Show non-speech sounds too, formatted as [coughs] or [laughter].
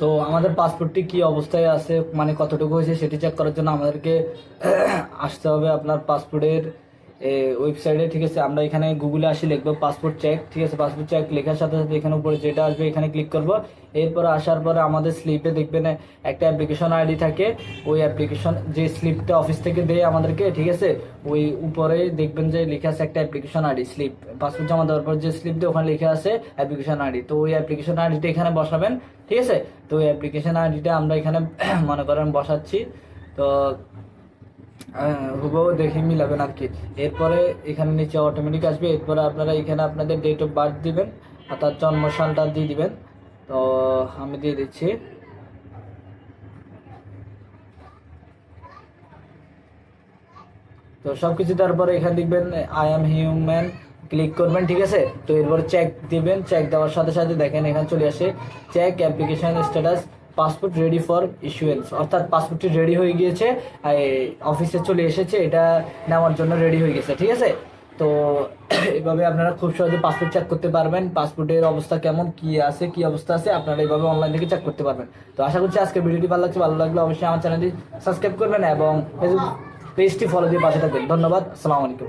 তো আমাদের পাসপোর্টটি কি অবস্থায় আছে মানে কতটুকু হয়েছে সেটি চেক করার জন্য আমাদেরকে আসতে হবে আপনার পাসপোর্টের ওয়েবসাইটে ঠিক আছে, আমরা এখানে গুগলে আসি, লিখব পাসপোর্ট চেক ঠিক আছে পাসপোর্ট চেক লেখার সাথে সাথে এখানে উপরে যেটা আসবে, এখানে ক্লিক করব। এরপর আসার পরে আমাদের স্লিপে দেখবেন, একটা অ্যাপ্লিকেশন আইডি থাকে, ওই অ্যাপ্লিকেশন যে স্লিপটা অফিস থেকে দেয় আমাদেরকে, ঠিক আছে, ওই উপরে দেখবেন যে লেখা আছে একটা অ্যাপ্লিকেশন আইডি স্লিপ পাসপোর্ট জমা দেওয়ার পর যে স্লিপ দিয়ে ওখানে লেখা আছে অ্যাপ্লিকেশন আইডি তো ওই অ্যাপ্লিকেশন আইডিটা এখানে বসাবেন, ঠিক আছে, তো ওই অ্যাপ্লিকেশন আইডিটা আমরা এখানে, [coughs] মনে করেন, বসাচ্ছি, তো হুবহু দেখে মিলাবেন আর কি। এরপরে এখানে নিচে অটোমেটিক আসবে। এরপরে আপনারা এখানে আপনাদের ডেট অফ বার্থ দিবেন অর্থাৎ জন্ম সালটা দিয়ে দিবেন। তো, আমি দিয়ে দিচ্ছি। তো সব কিছু তারপরে এখানে দেখবেন আই এম হিউম্যান ক্লিক করবেন, ঠিক আছে? তো এরপর চেক দিবেন। চেক দেওয়ার সাথে সাথে দেখেন এখানে চলে আসে। Check application status passport ready for issuance অর্থাৎ পাসপোর্টটি রেডি হয়ে গিয়েছে অফিসে চলে এসেছে, এটা নেওয়ার জন্য রেডি হয়ে গেছে, ঠিক আছে? তো [coughs] এভাবে আপনারা খুব সহজে পাসপোর্ট চেক করতে পারবেন, পাসপোর্টের অবস্থা কেমন, কি আছে, কি অবস্থা আছে, আপনারা এইভাবে অনলাইন থেকে চেক করতে পারবেন। তো আশা করছি আজকে ভিডিওটি ভালো লাগছে, ভালো লাগলে অবশ্যই আমার চ্যানেলটি সাবস্ক্রাইব করবেন এবং পেজটি ফলো দিয়ে পাশে থাকবেন। ধন্যবাদ, আসসালামু আলাইকুম।